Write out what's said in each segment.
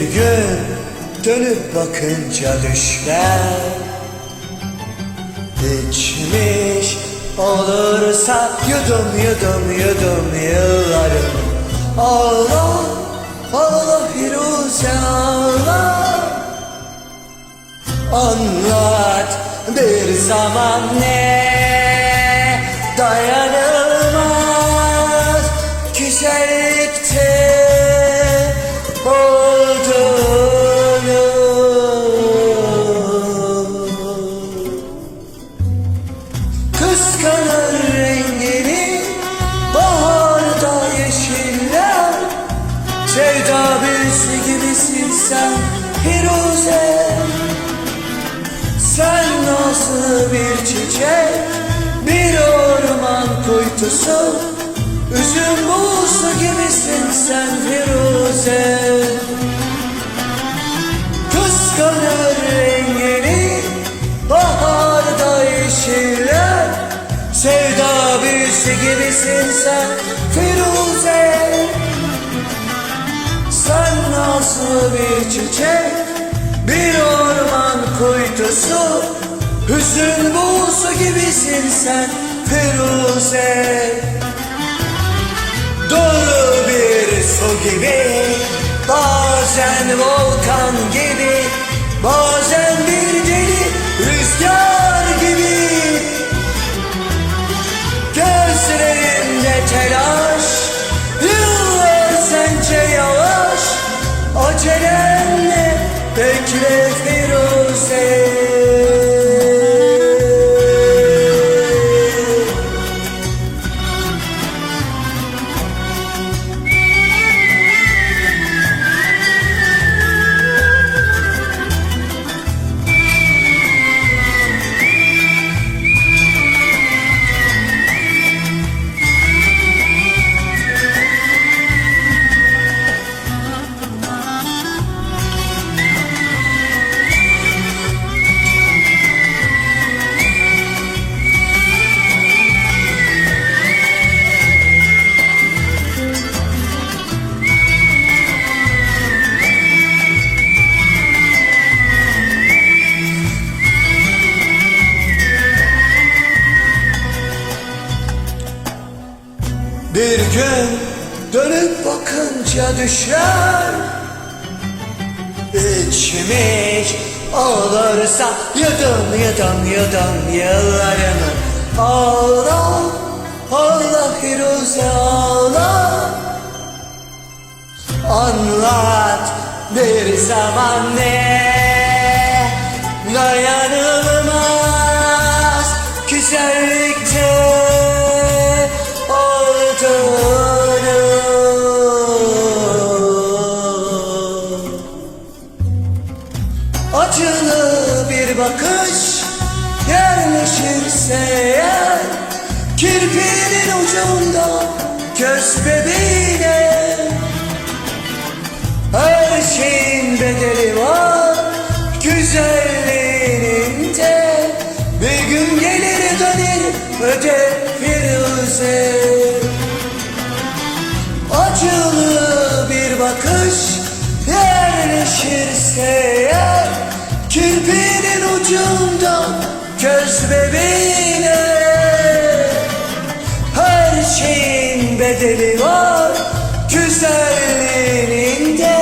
gün dönüp bakınca düşler. İçmiş olursa yudum yudum yudum yıllarım. Allah Allah Firuze Allah. Anlat bir zaman ne dayanılmaz sen Firuze Sen nasıl bir çiçek? Bir orman kuytusu Üzüm buğusu gibisin sen Firuze. Kıskanır rengini Baharda yeşiller Sevda büyüsü gibisin sen Firuze nasıl bir çiçek Bir orman kuytusu. Hüzün buğusu gibisin sen Firuze. Dolu bir su gibi Bazen volkan gibi Acelenle bekle gün dönüp bakınca düşler İçmiş olursa yudum yudum yudum yıllarımı Ağla ağla Firuze ağla Anlat bir zaman ne bakış yerleşirse eğer Kirpiğinin ucunda göz bebeğine Her şeyin bedeli var güzelliğinde Bir gün gelir döner öde Firuze. Acılı bir bakış yerleşirse eğer Kirpiğinin ucunda göz bebeğine Her şeyin bedeli var. Güzelliğinde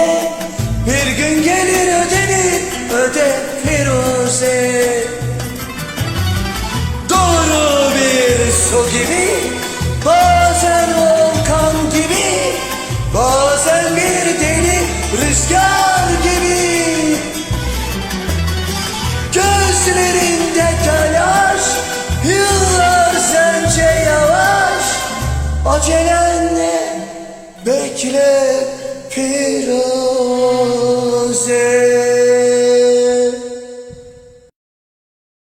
Bir gün gelir ödenir öde Firuze Doğru bir su gibi Bazen volkan gibi Bazen bir deli rüzgar Acelenle bekle piran